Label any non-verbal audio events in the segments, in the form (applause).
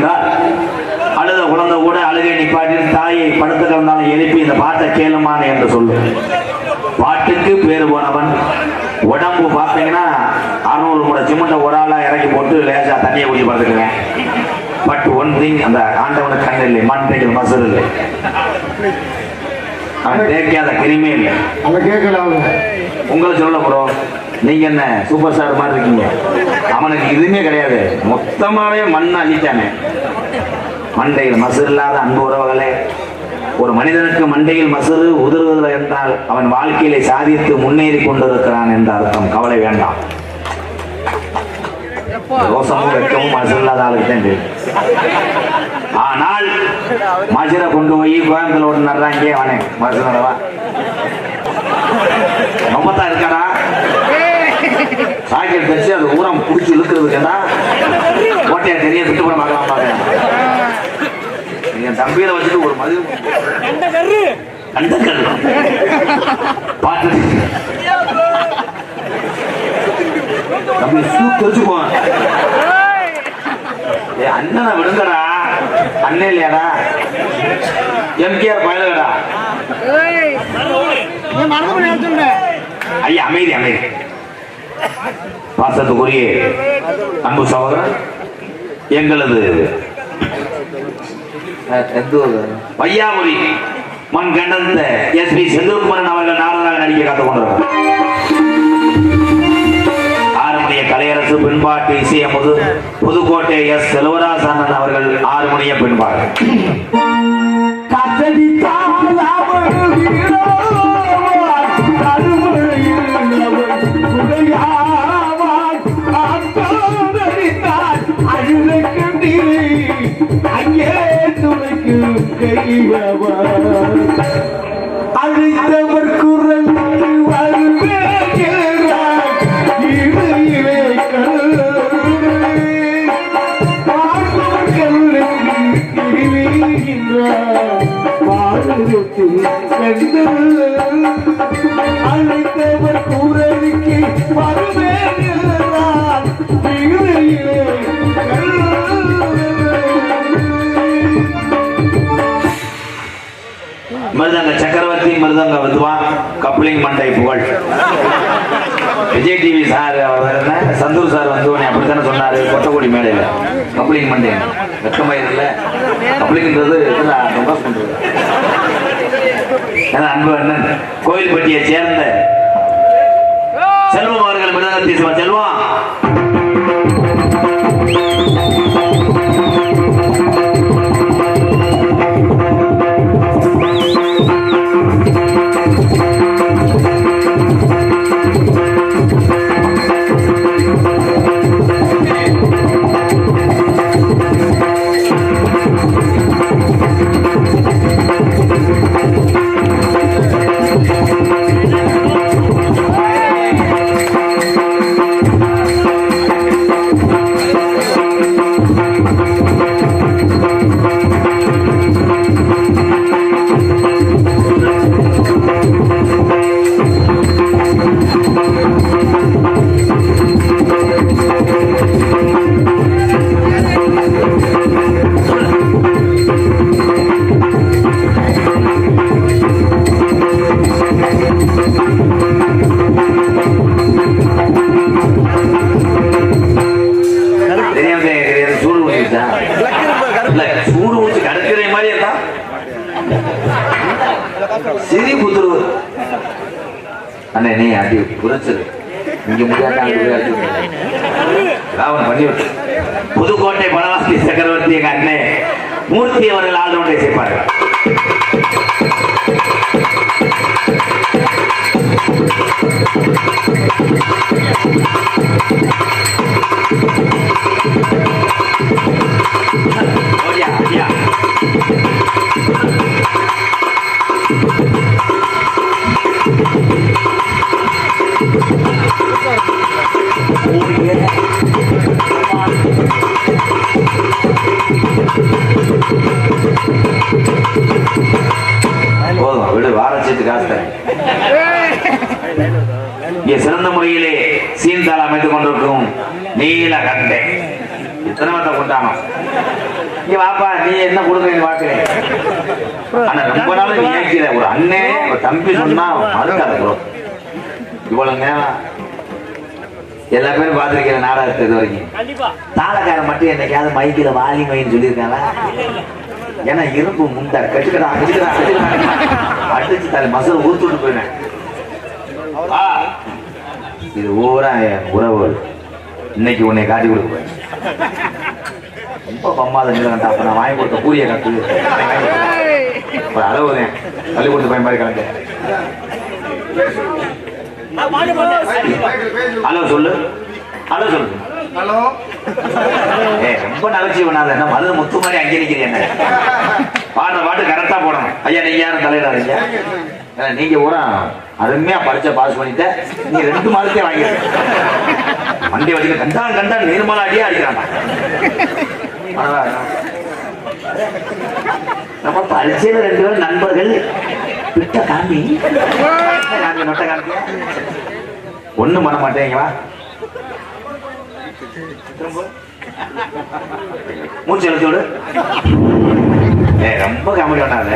என்றால் அழுத குழந்தை கூட அழுகை நிப்பாட்டி தாயை படுத்து கிடந்தாலும் எழுப்பி இந்த பாட்டை கேளுமானே என்று சொல்லும் பாட்டுக்கு பேர் போனவன் உடம்பு பார்த்தீங்கன்னா அறுநூறு முறை சிமெண்ட ஒரு ஆளா இறக்கி போட்டு லேசா தண்ணியை குடிச்சு பார்த்துக்குவேன் பட் ஒன் திங் அந்த ஆண்டவனுக்கு கண் இல்லை மண்டைகள் மசல் இல்லை. அவன் தேய்க்காத கிருமே இல்லை. அதை கேட்கல அவங்க உங்களை சொல்ல ப்ரோ நீங்க என்ன சூப்பர் ஸ்டார் மாதிரி இருக்கீங்க? அவனுக்கு எதுவுமே கிடையாது. மொத்தமாவே மண் அள்ளிட்டானே. மண்டையில் மசு இல்லாத அன்பு உறவுகளே ஒரு மனிதனுக்கு மண்டையில் மசுறு உதிர்வதில்லை என்றால் அவன் வாழ்க்கையிலே சாதித்து முன்னேறி கொண்டிருக்கிறான் என்ற அர்த்தம். கவலை வேண்டாம். ரோசமும் வெட்கமும் மசு இல்லாத ஆளுக்கு தான் ஆனால் மசுரை கொண்டு போய் கோயம்புத்தூர் ஓட்டு நடுறாங்க அவனே. மசு நடவா ரொம்ப தான் இருக்காடா? சாய்க்கல் தச்சு அது ஊரம் பிடிச்சி இழுக்கிறதுக்குடா ஓட்டையா தெரிய திட்டு கூட பார்க்கலாம் பாருங்க என் தம்பியில வச்சுட்டு ஒரு மது கண்ட கரு பார்த்து. தம்பி சூ தெரிச்சுக்குவான் ஏ அண்ணனை விடுங்கடா. அண்ணன் இல்லையாடா? எம்கேஆர் பயலுடா ஐயா அமைதி அமைதி. பாசத்துக்குரிய அன்பு சகோதரன் எங்களது பையாபுரி மண் கண்டந்த எஸ் பி செந்தில்குமரன் அவர்கள் நாரதாக நடிக்க காத்துக் கொண்டிருக்கிறார் ஆறுமணிய கலையரசு பின்பாட்டு இசையமுது புதுக்கோட்டை எஸ் செல்வராஜ் அண்ணன் அவர்கள் ஆறுமணிய பின்பாடு. அழுத்தவர் குரல் வருகிறார் இடையிலே அழைத்தவர் குரலுக்கு வருவேன் மருதங்க சக்கரவர்த்தி மருதங்க வித்வான் கப்ளிங் மண்டை புகழ். விஜய் டிவி சார் அவர் என்ன? சந்தூர் சார் வந்து உடனே அப்படித்தானே சொன்னார் கொட்டக்குடி மேடையில். கப்ளிங் மண்டை வெக்கமயிரில் கப்ளிங்கிறது ரொம்ப பண்றது ஏன்னா அன்பு அண்ணன். கோயில்பட்டியை சேர்ந்த செல்வம் அவர்கள் மிருதங்கத்தை செல்வம். சிறி புத்துரு அண்ணே நீ அடி புரிச்சது இங்க முடியாது. ராவன் பண்ணி புதுக்கோட்டை பலவாசி சக்கரவர்த்தி எங்க அண்ணே மூர்த்தி அவர்கள் ஆளுநரை சேர்ப்பார்கள் Thank you. போதும் விடு வாரச்சீட்டு காசு தரேன். இங்கே சிறந்த முறையிலே சீன்தாள் அமைத்துக் கொண்டிருக்கும் நீல கண்டை சிரமத்தை கொண்டானோ நீ வாப்பா நீ என்ன கொடுக்குறீங்க பாக்குறேன் ஆனா ரொம்ப நாள் நீ ஒரு அண்ணே ஒரு தம்பி சொன்னா மறுக்காத ப்ரோ. இவ்வளவு நேரம் எல்லா பேரும் பார்த்திருக்கிற நாடகத்தை இது வரைக்கும். தாளக்காரன் மட்டும் என்னைக்காவது மைக்கில வாலி மைன்னு சொல்லியிருக்காங்களா ஏன்னா இரும்பு முண்டை கட்டுக்கடா கட்டுக்கடா அடிச்சு தலை மசல் ஊத்துட்டு போயினேன் இது ஊரா என் உறவு இன்னைக்கு உன்னை காட்டி கொடுக்க போறேன். ரொம்ப பம்மாத நிலகண்டா. அப்ப நான் வாங்கி கொடுத்த கூலிய கட்டு. இப்ப அளவுதேன் தள்ளி கொடுத்து பையன் மாதிரி கணக்கு ஹலோ சொல்லு. ஹலோ சொல்லு. ஹலோ. ஏய் ரொம்ப நகைச்சுவை பண்ணாத என்ன மது முத்து மாதிரி அங்கே நிக்கிறீங்க என்ன? பாடுற பாட்டு கரெக்டா போடணும். ஐயா நீங்க யாரும் தலையிடாதீங்க. நீங்க பூரா அருமையா படிச்ச பாஸ் பண்ணிட்ட. நீங்க ரெண்டு மாதத்தையும் வாங்கிருக்க வண்டி வச்சுக்க கண்டா கண்டா நிர்மலா அடியே அடிக்கிறாங்க. நம்ம பரிச்சையில ரெண்டு பேரும் நண்பர்கள். விட்ட காமி காமி நொட்ட காமி ஒண்ணும் பண்ண மாட்டேங்க மூச்சு எழுத்து விடு. ஏய் ரொம்ப காமெடி பண்ணாத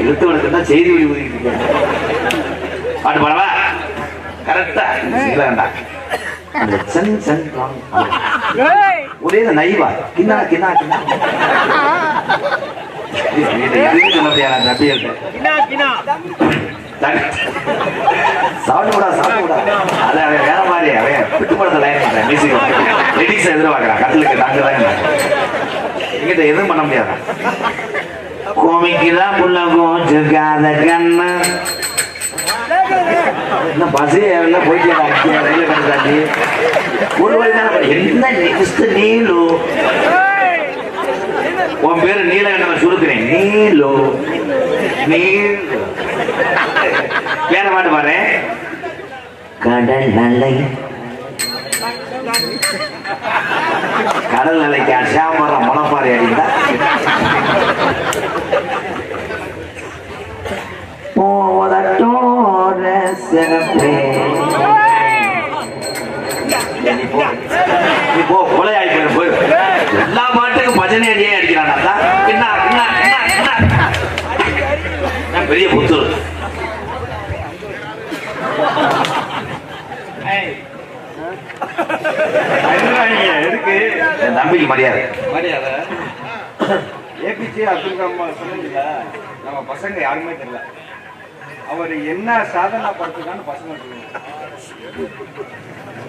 இழுத்து விடுக்குன்னா செய்தி ஒளி ஊதிக்கிட்டு. பாட்டு பாடவா? கரெக்டா வேண்டாம். அந்த சன் சன். ஒரே நைவா. கிண்ணா கிண்ணா கிண்ணா இது- இது- இதுன்னு சொல்ல முடியாது அந்த நம்பியல்ட்ட. சாப்பிட்டு விடா அது அவன் வேற மாதிரி அவன் லைன் பண்றேன் மியூசிக் லிரிக்ஸ் எதிர்பார்க்கறான். கட்டிலுக்கு நாங்க தான் எங்கிட்ட எதுவும் பண்ண முடியாது. கோமிக்குதான் புள்ள கோச்சுக்காத கண்ணு. என்ன பஸ்ஸே எல்லாம் போயிட்டு ஒரு வழி தானே என்ன நெக்ஸ்ட் உன் பேரு நீல என்ன சுருக்கிறேன். நீலோ. நீலு. வேற பாட்டு பாரு கடல் நல்லை. கடல் நிலைக்கு அசாமர மனப்பாறை அடிந்தா போவதட்டோர சிறப்பே. பெரிய புத்தூர் எதுக்கு? என் தம்பிக்கு மரியாதை. மரியாதை? ஏபிஜே அப்துல் கலாம் சொன்னீங்கல்ல நம்ம பசங்க யாருமே தெரியல. அவர் என்ன சாதனை படுத்துக்கான்னு பசங்க.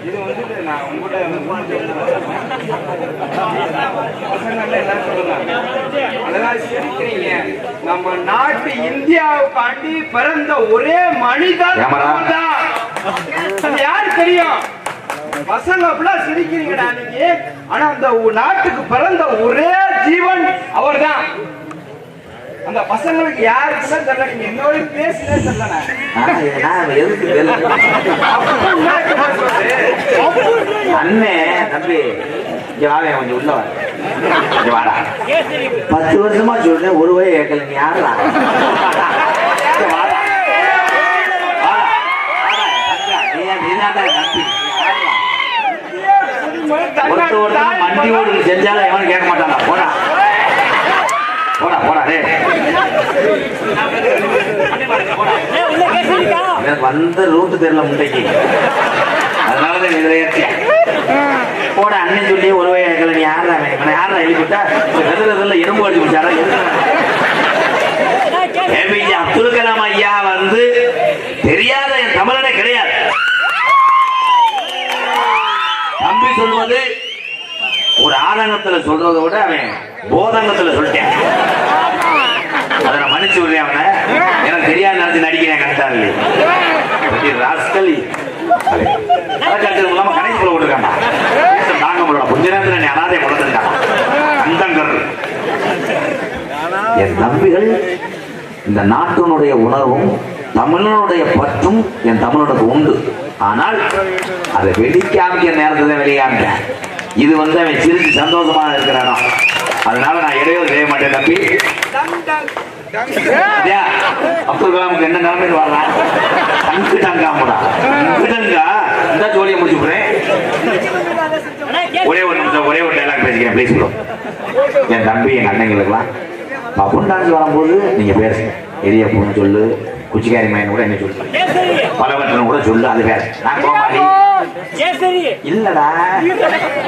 இது வந்துட்டு நான் உங்கள்கிட்ட அதெல்லாம் சிரிக்கிறீங்க. நம்ம நாட்டு இந்தியாவுக்காண்டி பிறந்த ஒரே மனிதன். அது யாரு தெரியும்? பசங்க அப்படிலாம் சிரிக்கிறீங்கடா நீங்க ஆனா அந்த நாட்டுக்கு பிறந்த ஒரே ஜீவன் அவர்தான். அந்த பசங்களுக்கு யாருக்குமே தெரியல. நீங்க என்னோட பேசுனே தெரியல அண்ணே தம்பி வாங்க கொஞ்சம் உள்ள வா இங்க வாடா. பத்து வருஷமா சொல்றேன் ஒரு வய கேட்கல நீ யாரா மண்டி ஓடு செஞ்சாலும் எவனும் கேட்க மாட்டானா போடா போடா போடா டேய் எனக்கு வந்த ரூட்டு தெரியல முட்டைக்கு. அதனாலதான் போட அண்ணன் சொல்லி ஒரு வய நீ யாரா அவன்? யாரா எழுப்பிட்டா வெதுல எறும்பு அடிச்சு விட்டாரா ஏபிஜே அப்துல் கலாம் ஐயா வந்து தெரியாத என் தமிழனே கிடையாது. தம்பி சொல்வது ஒரு ஆதங்கத்துல சொல்றதை விட அவன் போதங்கத்துல சொல்லிட்டேன். அதை நான் மன்னிச்சு விடுறேன் அவனை. எனக்கு தெரியாத நடத்தி நடிக்கிறேன் கரெக்டாக ராஸ்கல். கடைசி இல்லாம கணேஷ் போல விட்டுருக்காண்டா தாங்க முடியல. கொஞ்ச நேரத்தில் நீ அனாதை முடந்துட்டான் அந்தங்கர். என் தம்பிகள் இந்த நாட்டினுடைய உணர்வும் தமிழனுடைய பற்றும் என் தமிழனுக்கு உண்டு. ஆனால் அதை வெளிக்காமிக்க நேரத்துல வெளியாமிக்க இது வந்து அவன் சிரிச்சு சந்தோஷமா இருக்கிறானா அதனால நான் இடையூறு செய்ய மாட்டேன் தம்பி. அப்துல் கலாமுக்கு என்ன நிலைமையில் வரலாம் அங்கு இந்த ஜோலியை முடிச்சு போறேன் ஒரே ஒரு நிமிஷம் ஒரே ஒரு டைலாக் பேசிக்கிறேன். ப்ளீஸ் ப்ரோ என் தம்பி என் அண்ணங்களுக்குலாம் பப்புன் டான்ஸ் வரும்போது நீங்க பேசுங்க எரிய பொண்ணு சொல்லு குச்சிக்காரி மையன் கூட என்ன சொல்லு. பலவற்றன் கூட சொல்லு அது வேற நான் கோமாளி. சரி? இல்லடா.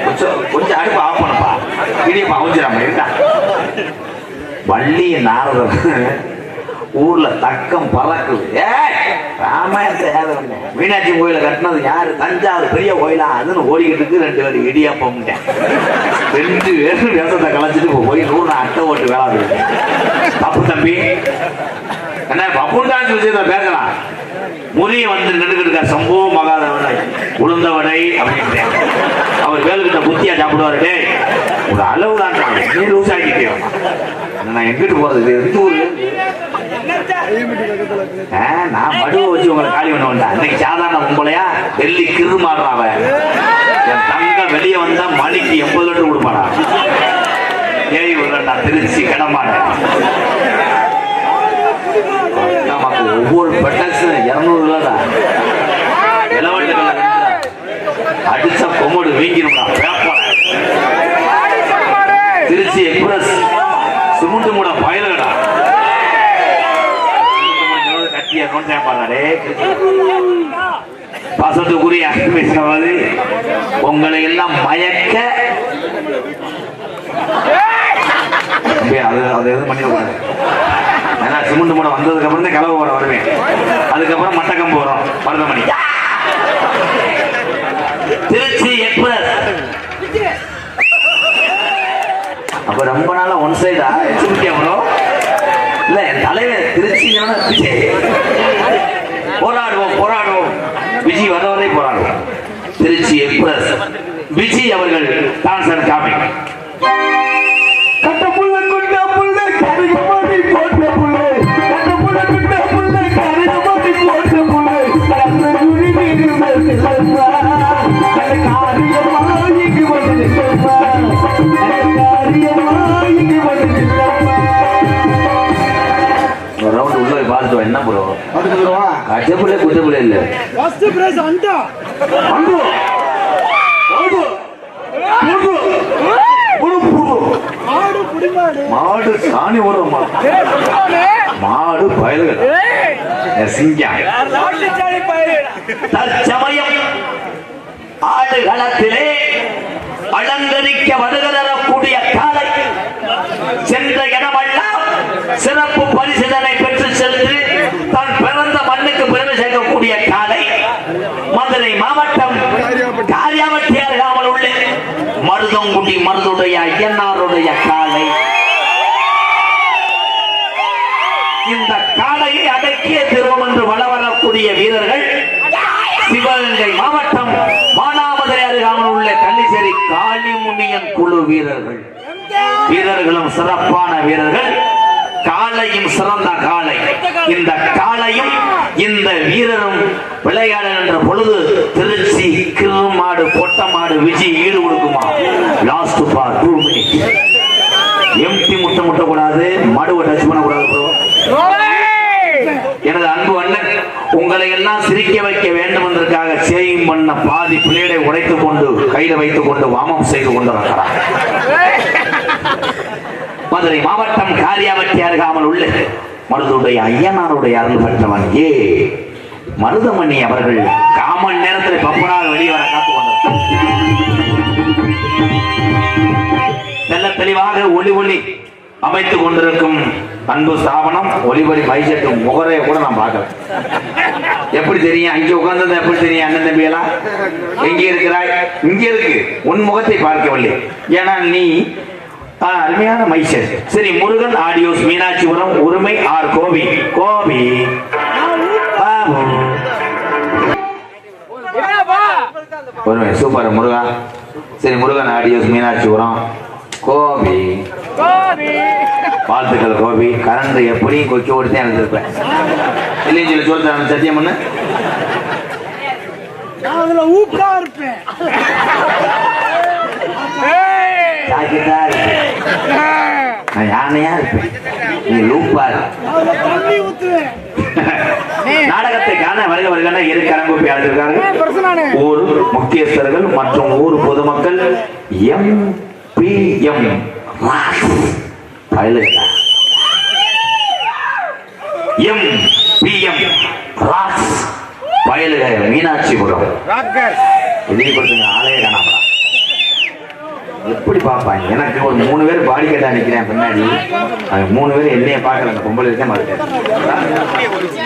கொஞ்சம் கொஞ்சம் அடுப்பு ஆஃப் பண்ணப்பா. இடியப்பா அவிஞ்சிடாம இருக்கா? வள்ளி நாரதர் ஊர்ல தக்கம் பறக்குது. ராமாயணத்தை யாரு மீனாட்சி கோயில கட்டினது யாரு? தஞ்சாவூர் பெரிய கோயிலா? அதுன்னு ஓடிக்கிட்டு ரெண்டு பேரும் இடியாப்பம்ட்டேன் ரெண்டு பேரும் வேஷத்தை கலைச்சிட்டு இப்ப போய் நூறு அட்டை ஓட்டு வேளாது தப்பு தம்பி. என்ன சொல்லி டான்ஸ் பேசலாம். முறிய வந்து நின்றுக்கிட்டு இருக்க சம்போ மகாதவனை உளுந்தவடை அப்படின்னு அவர் வேலுக்கிட்ட புத்தியா சாப்பிடுவாரு டேய் ஒரு அளவு தான் நீ லூஸ் ஆகிட்டே நான் எங்கிட்டு போறது? எந்த ஊரு? ஆ, நான் மடுவை வச்சு உங்களை காலி பண்ண வேண்டாம். இன்னைக்கு சாதாரண கும்பலையா? டெல்லி கிரு மாடுறான் அவன் என் தங்க வெளியே வந்தா மணிக்கு எண்பது லிட்டர் கொடுப்பானா? ஏய் விடுறா திருச்சி கடமாட ஒவ்வொரு பெட்டக்ஸ் இருநூறு ரூபா இளவட்டுகள் அடிச்ச கொம்மடு வீங்கிரும்டா. திருச்சி எக்ஸ்பிரஸ். சிமுண்டு மூட பயலுகடா. கட்டிய கொண்டேன் பாருடே. பாசத்துக்குரிய பேசுவது உங்களை எல்லாம் மயக்க. தம்பி, அது அது எதுவும் பண்ணிடக்கூடாது. ஏன்னா சிமெண்ட் மூட வந்ததுக்கு அப்புறம் தான் கலவை போட வருவேன். அதுக்கப்புறம் மட்டக்கம்பு வரும் மருதமணி. திருச்சி எக்ஸ்பிரஸ். அப்ப ரொம்ப நாளா ஒன் சைடா எச்சுக்கிட்டியா ப்ரோ இல்ல என் தலைவர் திருச்சி விஜய் போராடுவோம் போராடுவோம். விஜய் வர வரை போராடுவோம். திருச்சி எக்ஸ்பிரஸ். விஜய் அவர்கள் டான்சர் காமி என்ன ப்ரோ அடுத்துருவா கட்ட பிள்ளை குட்ட பிள்ளை இல்ல ஃபர்ஸ்ட் பிரைஸ் அண்டா அண்டு அண்டு புடு புடு புடு ஆடு புடிமாடு மாடு சாணி ஓடுற மாடு மாடு பயல்கள். சிங்கம் தற்சமயம் ஆடுகளத்திலே அலங்கரிக்க வருக தரக்கூடிய காலை சென்ற இடமெல்லாம் சிறப்பு பரிசுதனை பெற்று சென்று தன் பிறந்த மண்ணுக்கு பெருமை சேர்க்கக்கூடிய காலை மதுரை மாவட்டம் காரியாவட்டி அருகாமல் உள்ள. மருதங்குடி மருதுடைய ஐயனாருடைய காலை. இந்த காலையை அடக்கிய திருவம் என்று வள வரக்கூடிய வீரர்கள் சிவகங்கை மாவட்டம் மானாமதுரை அருகாமல் உள்ள கள்ளிச்சேரி காளிமுனியன் குழு வீரர்கள். வீரர்களும் சிறப்பான வீரர்கள். காளையும் சிறந்த காளை. இந்த காளையும் இந்த வீரரும் விளையாட என்ற பொழுது திருச்சி கிருமாடு பொட்டமாடு விஜய் ஈடு கொடுக்குமா? Last for two minute empty முட்டை முட்ட கூடாது மடுவை டச் பண்ணக்கூடாது bro. எனது அன்பு அண்ணன் உங்களை எல்லாம் சிரிக்க வைக்க வேண்டும் என்பதற்காக கண்ண பாதி பிளேடை உடைத்துக் கொண்டு கையில வைத்துக் கொண்டு வாமம் செய்து கொண்டிருக்கிறார். மதுரை மாவட்டம் காரியாவட்டி அருகாமல் உள்ள. மருதுடைய ஐயனாருடைய அருள் பெற்றவன் ஏ. மருதமணி அவர்கள் காமன் நேரத்தில் பப்பனால் வெளியே வர காத்து வந்தார் தெல்ல தெளிவாக ஒளி ஒளி அமைத்துக் கொண்டிருக்கும் அன்பு ஸ்தாபனம் ஒளிபொலி மைசெட்டு முகரைய கூட நான் பார்க்கல. எப்படி தெரியும்? அங்க உட்கார்ந்தது எப்படி தெரியும் அண்ணன் தம்பி எல்லாம்? எங்க இருக்கிறாய்? இங்க இருக்கு. உன் முகத்தை பார்க்கவில்லை. ஏன்னா நீ அருமையான மைசெட் சரி முருகன் ஆடியோஸ் மீனாட்சிபுரம் உரிமை ஆர் கோபி. கோபி. உரிமை சூப்பர் முருகா. சரி முருகன் ஆடியோஸ் மீனாட்சிபுரம். கோபி. வாழ்த்துக்கள் கோபி. கரண்ட் எப்படியும் கொக்கி ஓடி தான் எழுந்திருப்பேன். இல்லைன்னு சொல்லி சொல்லிட்டு சத்தியம் பண்ணு. அதுல ஊக்கா இருப்பேன். நான் யானையா இருப்பேன். நீ லூப்பா. (laughs) நாடகத்தை காண வருக வருகின்ற இரு கரங்கூப்பி அழைத்திருக்காங்க ஊர் முக்கியஸ்தர்கள் மற்றும் ஊர் பொதுமக்கள் M P M M P M ராஸ் பயலுக மீனாட்சிபுரம் இதை கொடுத்துங்க ஆலய காணாமலா எப்படி பார்ப்பாங்க எனக்கு ஒரு மூணு பேர் பாடி கேட்டா நிக்கிறேன் பின்னாடி. அது மூணு பேர் என்னைய பார்க்கல அந்த பொம்பளை இருக்கே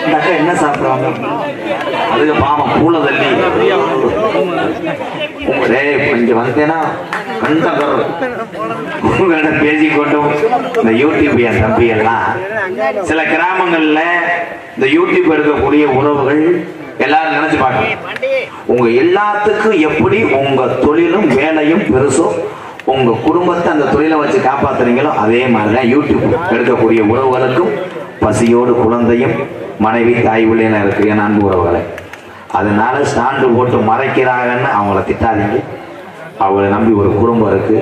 இந்த அக்கா என்ன சாப்பிடுவாங்க? அதுக்கு பாவம் பூல தள்ளி. இங்க வந்தேன்னா கண்டகர் உங்களிடம் பேசிக்கொண்டும் இந்த யூடியூப் என் தம்பி எல்லாம் சில கிராமங்கள்ல இந்த யூடியூப் எடுக்கக்கூடிய உறவுகள் எல்லாரும் நினைச்சு பார்க்கணும். உங்க எல்லாத்துக்கும் எப்படி உங்க தொழிலும் வேலையும் பெருசோ உங்க குடும்பத்தை அந்த தொழிலை வச்சு காப்பாத்துறீங்களோ அதே மாதிரிதான் யூடியூப் எடுக்கக்கூடிய உறவுகளுக்கும் பசியோடு குழந்தையும் மனைவி தாய் உள்ளேன இருக்கு என் அன்பு உறவுகளை. அதனால ஸ்டாண்டு போட்டு மறைக்கிறாங்கன்னு அவங்கள திட்டாதீங்க. அவளை நம்பி ஒரு குடும்பம் இருக்கு.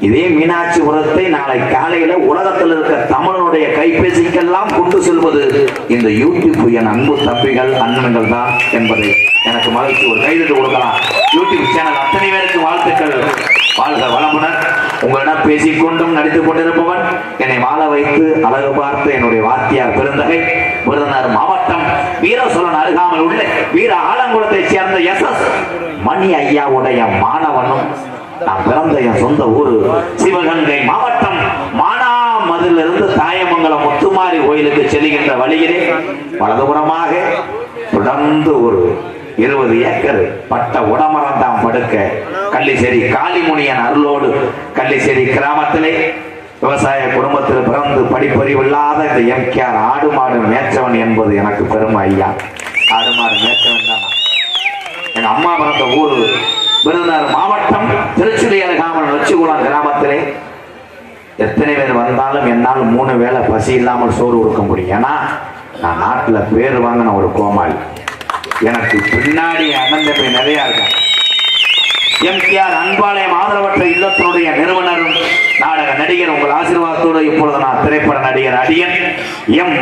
இதே மீனாட்சி உரத்தை நாளை காலையில உலகத்தில் இருக்க தமிழனுடைய கைபேசிக்கெல்லாம் கொண்டு செல்வது இந்த யூடியூப் என் அன்பு தம்பிகள் அண்ணன்கள் தான் என்பதை எனக்கு மகிழ்ச்சி ஒரு கைதட்டு கொடுக்கலாம். யூடியூப் சேனல் அத்தனை பேருக்கு வாழ்த்துக்கள். வாழ்க வளமுடன். உங்களிடம் பேசிக்கொண்டும் நடித்துக் கொண்டிருப்பவன் என்னை வாழ வைத்து அழகு பார்த்து என்னுடைய வாத்தியார் பெருந்தகை விருதுநகர் மாவட்டம் வீரசோழன் அருகாமல் உள்ள வீர ஆலங்குளத்தைச் சேர்ந்த எஸ் எஸ் மணி ஐயாவுடைய மாணவனும் நான் பிறந்த என் சொந்த ஊர் சிவகங்கை மாவட்டம். மானாமதிலிருந்து தாயமங்கலம் முத்துமாரி கோயிலுக்கு செல்கின்ற வழியிலே வலதுபுறமாக தொடர்ந்து ஒரு இருபது ஏக்கர் பட்ட உடமரம் தான் படுக்க கள்ளிசேரி காளிமுனியன் அருளோடு கள்ளிசேரி கிராமத்திலே விவசாய குடும்பத்தில் பிறந்து படிப்பறிவு இல்லாத இந்த எம்கேஆர் ஆடு மாடு மேய்ச்சவன் என்பது எனக்கு பெருமை ஐயா. ஆடு மாடு மேய்ச்சவன் தான். எங்க அம்மா பிறந்த ஊர் விருதுநகர் மாவட்டம் திருச்சுழி அருகாமல் நொச்சிகுளம் கிராமத்திலே. எத்தனை பேர் வந்தாலும் என்னால் மூணு வேளை பசி இல்லாமல் சோறு கொடுக்க முடியும். ஏன்னா நான் நாட்டுல பேர் வாங்கின ஒரு கோமாளி. எனக்கு பின்னாடி அண்ணன் தம்பி நிறைய இருக்காங்க எம்கேஆர் அன்பாலயம் ஆதரவற்ற இல்லத்தினுடைய நிறுவனரும் நாடக நடிகர் உங்கள் ஆசீர்வாதத்தோடு இப்பொழுது நான் திரைப்பட நடிகர் அடியன் எம்.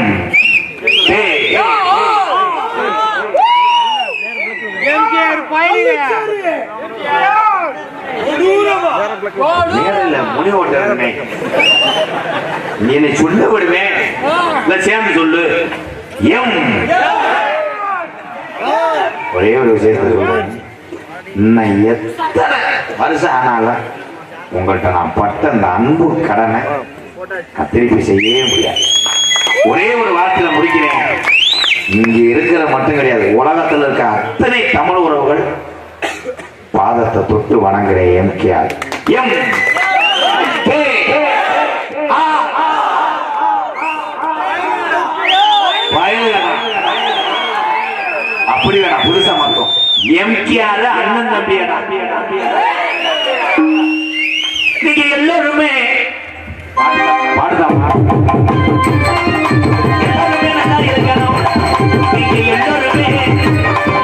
என்னை சொல்ல விடுவேன் சேர்ந்து சொல்லு. எம். ஒரே ஒரு விஷயத்தை சொல்றேன் இன்னும் எத்தனை வருஷம் ஆனாலும் உங்கள்கிட்ட நான் பட்ட அந்த அன்பு கடனை நான் திருப்பி செய்யவே முடியாது. ஒரே ஒரு வார்த்தையில முடிக்கிறேன். இங்க இருக்கிற மட்டும் கிடையாது. உலகத்தில் இருக்க அத்தனை தமிழ் உறவுகள் பாதத்தை தொட்டு வணங்குறேன் எம்கேஆர் எம். கே. அப்படி வேணாம். எம்ஜிஆர் அண்ணன் தம்பியடா நீங்க எல்லாருமே பாடுதா எல்லாருமே நல்லா இருக்கணும் நீங்க எல்லாருமே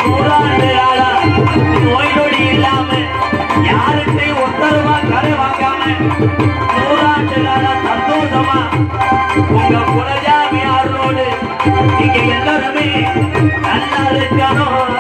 நூறாண்டு நோய் நொடி இல்லாம ஒத்தரவா கடை வாங்காம நூறாண்டு சந்தோஷமா உங்க குலஜாமி நீங்க எல்லாருமே நல்லா இருக்கணும்